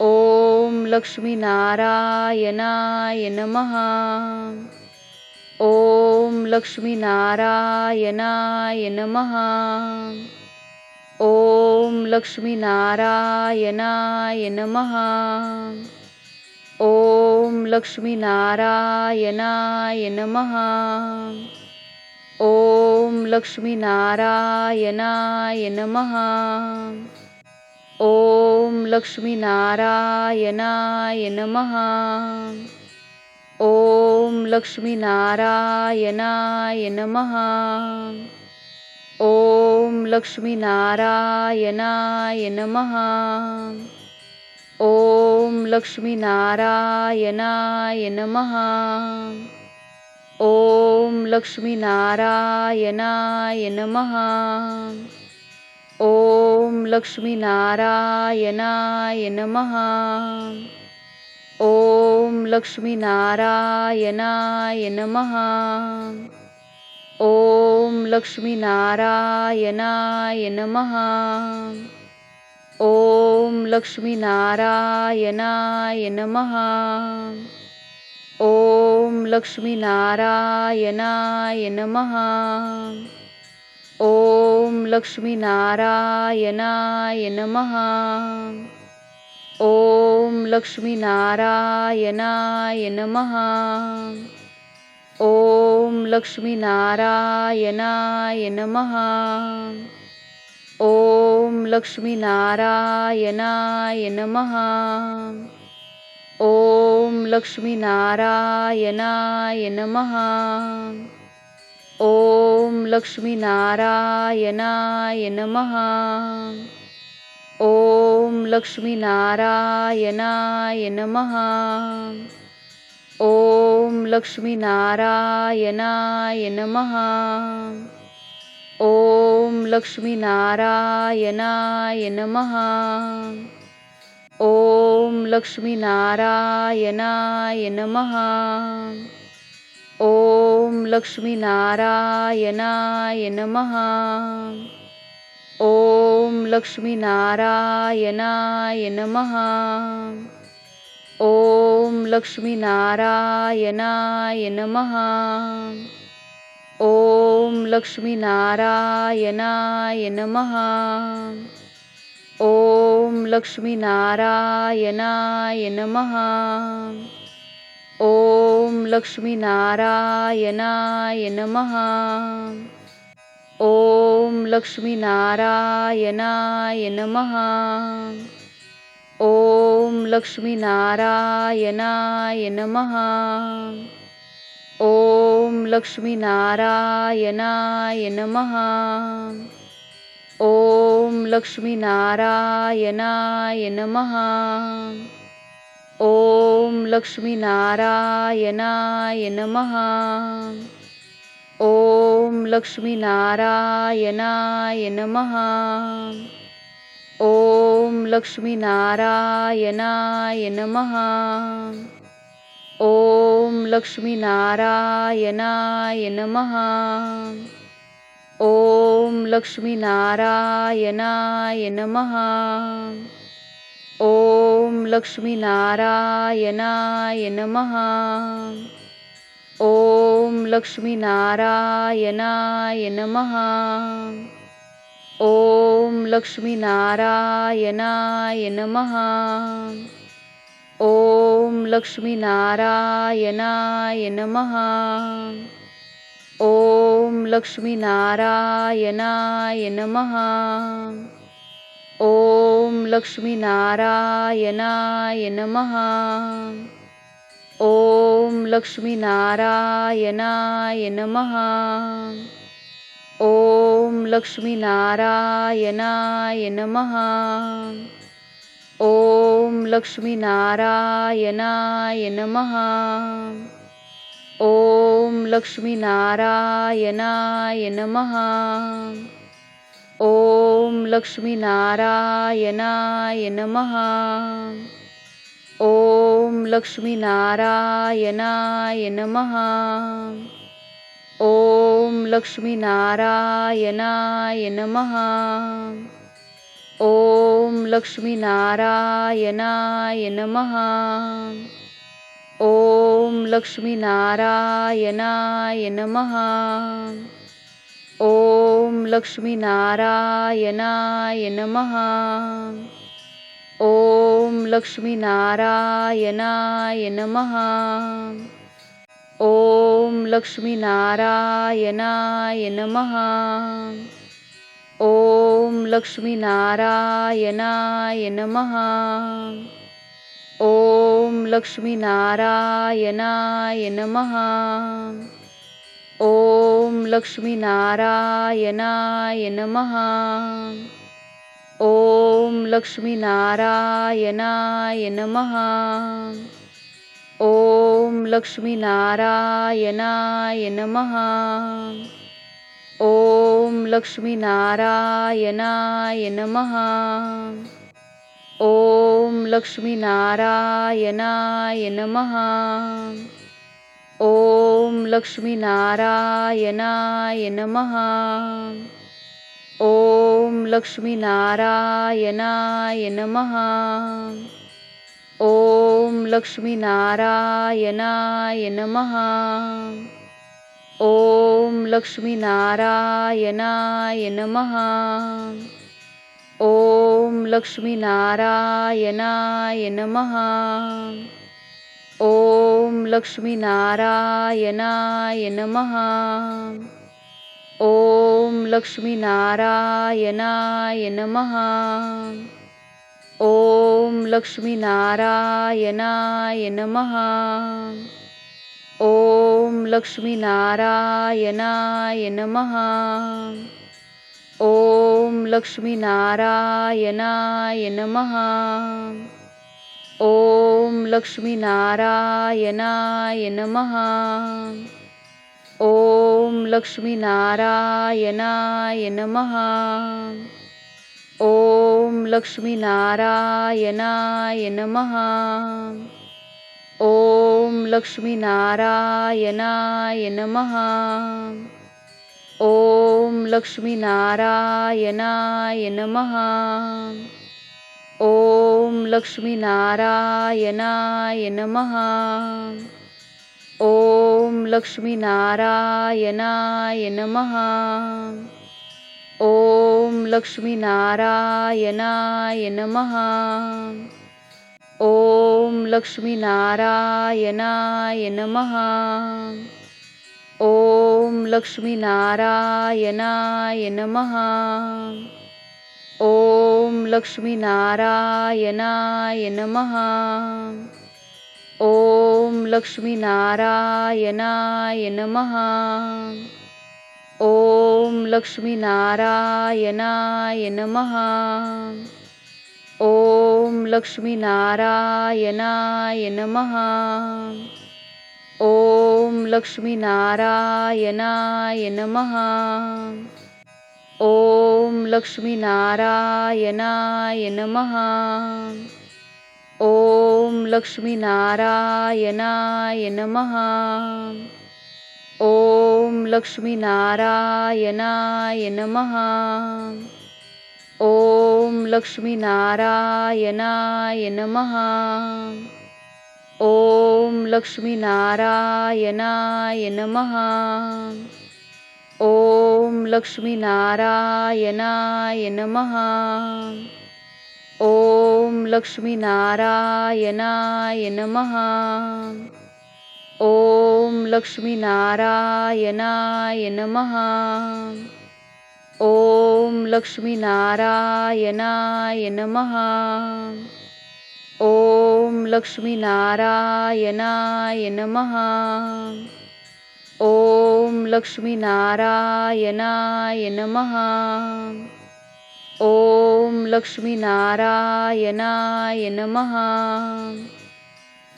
ॐ लक्ष्मीनारायणाय नमः। ॐ लक्ष्मीनारायणाय नमः। ॐ लक्ष्मीनारायणाय नमः। ॐ लक्ष्मीनारायणाय नमः। ॐ लक्ष्मीनारायणाय नमः ॐ लक्ष्मीनारायणाय नमः। ॐ लक्ष्मीनारायणाय नमः। ॐ लक्ष्मीनारायणाय नमः। ॐ लक्ष्मीनारायणाय नमः। ॐ लक्ष्मीनारायणाय नमः। ॐ लक्ष्मीनारायणाय नमः। ॐ लक्ष्मीनारायणाय नमः। ॐ लक्ष्मीनारायणाय नमः। ॐ लक्ष्मीनारायणाय नमः। ॐ लक्ष्मीनारायणाय नमः ॐ लक्ष्मीनारायणाय नमः। ॐ लक्ष्मीनारायणाय नमः। ॐ लक्ष्मीनारायणाय नमः। ॐ लक्ष्मीनारायणाय नमः। ॐ लक्ष्मीनारायणाय नमः। ॐ लक्ष्मीनारायणाय नमः। ॐ लक्ष्मीनारायणाय नमः। ॐ लक्ष्मीनारायणाय नमः। ॐ लक्ष्मीनारायणाय नमः। ॐ लक्ष्मीनारायणाय नमः ॐ लक्ष्मीनारायणाय नमः। ॐ लक्ष्मीनारायणाय नमः। ॐ लक्ष्मीनारायणाय नमः। ॐ लक्ष्मीनारायणाय नमः। ॐ लक्ष्मीनारायणाय नमः लक्ष्मीनारायणाय नमः। ॐ लक्ष्मीनारायणाय नमः। ॐ लक्ष्मीनारायणाय नमः। ॐ लक्ष्मीनारायणाय नमः। ॐ लक्ष्मीनारायणाय नमः। ॐ लक्ष्मीनारायणाय नमः। ॐ लक्ष्मीनारायणाय नमः। ॐ लक्ष्मीनारायणाय नमः। ॐ लक्ष्मीनारायणाय नमः। ॐ लक्ष्मीनारायणाय नमः लक्ष्मीनारायणाय नमः। ॐ लक्ष्मीनारायणाय नमः। ॐ लक्ष्मीनारायणाय नमः। ॐ लक्ष्मीनारायणाय नमः। ॐ लक्ष्मीनारायणाय नमः। ॐ लक्ष्मीनारायणाय नमः। ॐ लक्ष्मीनारायणाय नमः। ॐ लक्ष्मीनारायणाय नमः। ॐ लक्ष्मीनारायणाय नमः। ॐ लक्ष्मीनारायणाय नमः लक्ष्मीनारायणाय नमः। ॐ लक्ष्मीनारायणाय नमः। ॐ लक्ष्मीनारायणाय नमः। ॐ लक्ष्मीनारायणाय नमः। ॐ लक्ष्मीनारायणाय नमः। ॐ लक्ष्मीनारायणाय नमः। ॐ लक्ष्मीनारायणाय नमः। ॐ लक्ष्मीनारायणाय नमः। ॐ लक्ष्मीनारायणाय नमः। ॐ लक्ष्मीनारायणाय नमः। ॐ लक्ष्मीनारायणाय नमः। ॐ लक्ष्मीनारायणाय नमः। ॐ लक्ष्मीनारायणाय नमः। ॐ लक्ष्मीनारायणाय नमः। ॐ लक्ष्मीनारायणाय नमः। ॐ लक्ष्मीनारायणाय नमः। ॐ लक्ष्मीनारायणाय नमः। ॐ लक्ष्मीनारायणाय नमः। ॐ लक्ष्मीनारायणाय नमः। ॐ लक्ष्मीनारायणाय नमः। ॐ लक्ष्मीनारायणाय नमः। ॐ लक्ष्मीनारायणाय नमः। ॐ लक्ष्मीनारायणाय नमः। ॐ लक्ष्मीनारायणाय नमः। ॐ लक्ष्मीनारायणाय नमः। ॐ लक्ष्मीनारायणाय नमः। ॐ लक्ष्मीनारायणाय नमः। ॐ लक्ष्मीनारायणाय नमः। ॐ लक्ष्मीनारायणाय नमः। ॐ लक्ष्मीनारायणाय नमः ॐ लक्ष्मीनारायणाय नमः। ॐ लक्ष्मीनारायणाय नमः। ॐ लक्ष्मीनारायणाय नमः। ॐ लक्ष्मीनारायणाय नमः। ॐ लक्ष्मीनारायणाय नमः ॐ लक्ष्मीनारायणाय नमः। ॐ लक्ष्मीनारायणाय नमः। ॐ लक्ष्मीनारायणाय नमः। ॐ लक्ष्मीनारायणाय नमः। ॐ लक्ष्मीनारायणाय नमः ॐ लक्ष्मीनारायणाय नमः। ॐ लक्ष्मीनारायणाय नमः। ॐ लक्ष्मीनारायणाय नमः। ॐ लक्ष्मीनारायणाय नमः। ॐ लक्ष्मीनारायणाय नमः ॐ लक्ष्मीनारायणाय नमः। ॐ लक्ष्मीनारायणाय नमः। ॐ लक्ष्मीनारायणाय नमः। ॐ लक्ष्मीनारायणाय नमः। ॐ लक्ष्मीनारायणाय नमः ॐ लक्ष्मीनारायणाय नमः। ॐ लक्ष्मीनारायणाय नमः।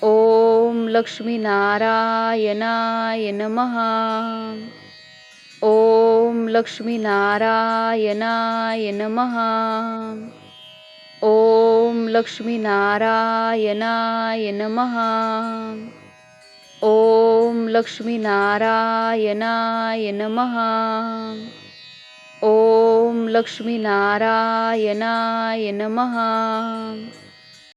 ॐ लक्ष्मीनारायणाय नमः। ॐ लक्ष्मीनारायणाय नमः। ॐ लक्ष्मीनारायणाय नमः ॐ लक्ष्मीनारायणाय नमः। ॐ लक्ष्मीनारायणाय नमः